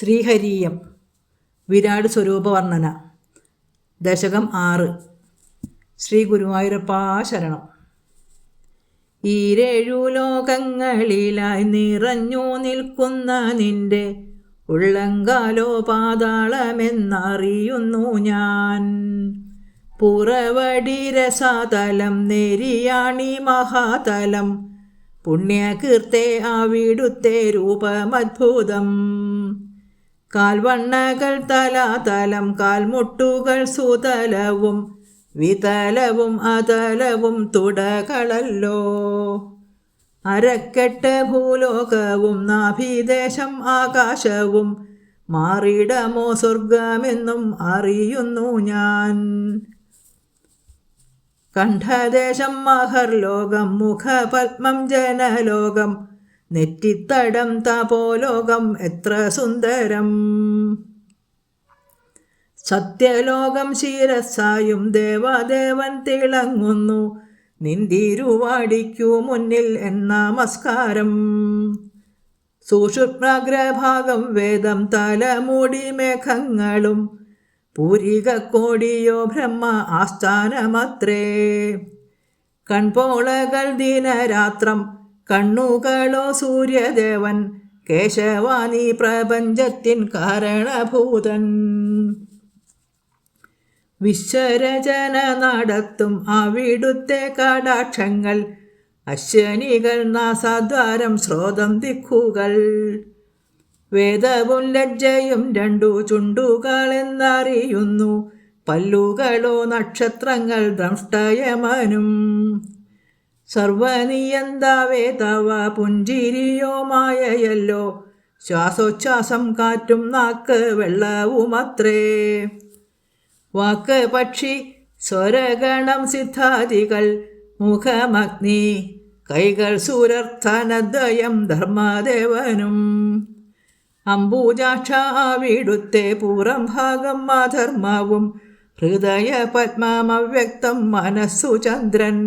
ശ്രീഹരീയം വിരാട് സ്വരൂപവർണന ദശകം ആറ് ശ്രീ ഗുരുവായൂരപ്പാ ശരണം. ഈരേഴു ലോകങ്ങളിലായി നിറഞ്ഞു നിൽക്കുന്ന നിന്റെ ഉള്ളങ്കാലോ പാതാളമെന്നറിയുന്നു ഞാൻ. പുറവടി രസാതലം നെരിയാണി മഹാതലം പുണ്യകീർത്തെ ആവിടുത്തെ രൂപമദ്ഭുതം. കാൽവണ്ണകൾ തലാതലം കാൽമുട്ടുകൾ സുതലവും വിതലവും അതലവും തുടകളല്ലോ. അരക്കെട്ട് ഭൂലോകവും നാഭിദേശം ആകാശവും മാറിയിടമോ സ്വർഗമെന്നും അറിയുന്നു ഞാൻ. കണ്ഠദേശം മഹർലോകം മുഖപത്മം ജനലോകം നെറ്റിത്തടം തപോലോകം എത്ര സുന്ദരം. സത്യലോകം ശിരസായും ദേവാദേവൻ തിളങ്ങുന്നു. നിന്തിരുവാടിക്കു മുന്നിൽ എന്ന നമസ്കാരം. സുഷുപ്രഗ്രഭാഗം വേദം തലമൂടി മേഘങ്ങളും. പൂരിക കോടിയോ ബ്രഹ്മ ആസ്ഥാനമത്രേ. കൺപോളകൾ ദിനരാത്രം കണ്ണുകളോ സൂര്യദേവൻ കേശവാനി പ്രപഞ്ചത്തിൻ കാരണഭൂതൻ. വിശ്വരചന നടത്തും അവിടുത്തെ കടാക്ഷങ്ങൾ അശ്വനികൾ നാസാദ്വാരം സ്രോതം ദിക്കുകൾ. വേദവും ലജ്ജയും രണ്ടു ചുണ്ടുകൾ എന്നറിയുന്നു പല്ലുകളോ നക്ഷത്രങ്ങൾ ദ്രഷ്ടയമനും സർവനിയന്താവേ തവ പുഞ്ചിരിയോ മായയല്ലോ. ശ്വാസോച്ഛ്വാസം കാറ്റും നാക്ക് വെള്ളവുമത്രേ. വാക്ക് പക്ഷി സ്വരഗണം സിദ്ധാദികൾ മുഖമഗ്നി കൈകൾ സൂരർത്ഥനദ്വയം ധർമ്മദേവനും അംബൂജാക്ഷാവിടുത്തെ പൂറം ഭാഗം മാധർമ്മവും ഹൃദയ പത്മാവ്യക്തം മനസ്സു ചന്ദ്രൻ.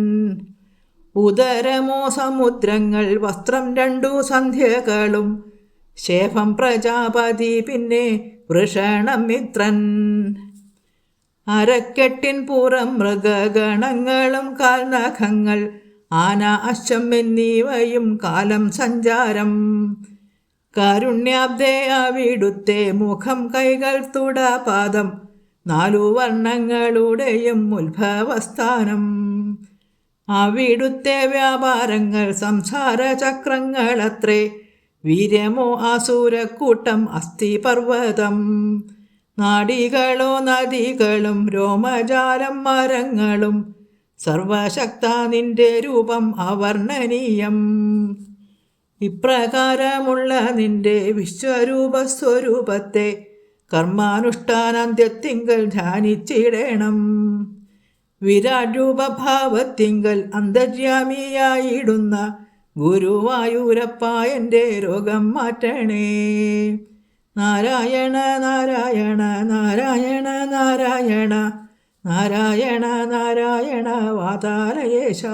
ഉദരമോ സമുദ്രങ്ങൾ വസ്ത്രം രണ്ടു സന്ധ്യകളും ശേഫം പ്രജാപതി പിന്നെ വൃഷണം മിത്രൻ. അരക്കെട്ടിൻ പുറം മൃഗഗണങ്ങളും കാൽനഖങ്ങൾ ആന അശ്വം എന്നിവയും കാലം സഞ്ചാരം. കാരുണ്യാബ്ദേ അവിടുത്തെ മുഖം കൈകൾ തുടപാദം നാലു വർണങ്ങളുടെയും ഉത്ഭവസ്ഥാനം. അവിടുത്തെ വ്യാപാരങ്ങൾ സംസാര ചക്രങ്ങളത്രേ വീര്യമോ ആസൂരക്കൂട്ടം അസ്ഥിപർവതം. നാടികളോ നദികളും രോമജാലം മരങ്ങളും. സർവശക്ത നിന്റെ രൂപം അവർണനീയം. ഇപ്രകാരമുള്ള നിന്റെ വിശ്വരൂപ സ്വരൂപത്തെ കർമാനുഷ്ഠാനാന്ത്യത്തിങ്കൽ ധ്യാനിച്ചിടണം. വിരാട് രൂപഭാവത്തിങ്കൽ അന്തര്യാമിയായിടുന്ന ഗുരുവായൂരപ്പ എന്റെ രോഗം മാറ്റണേ. നാരായണ നാരായണ നാരായണ നാരായണ നാരായണ നാരായണ വാതാലയേശ.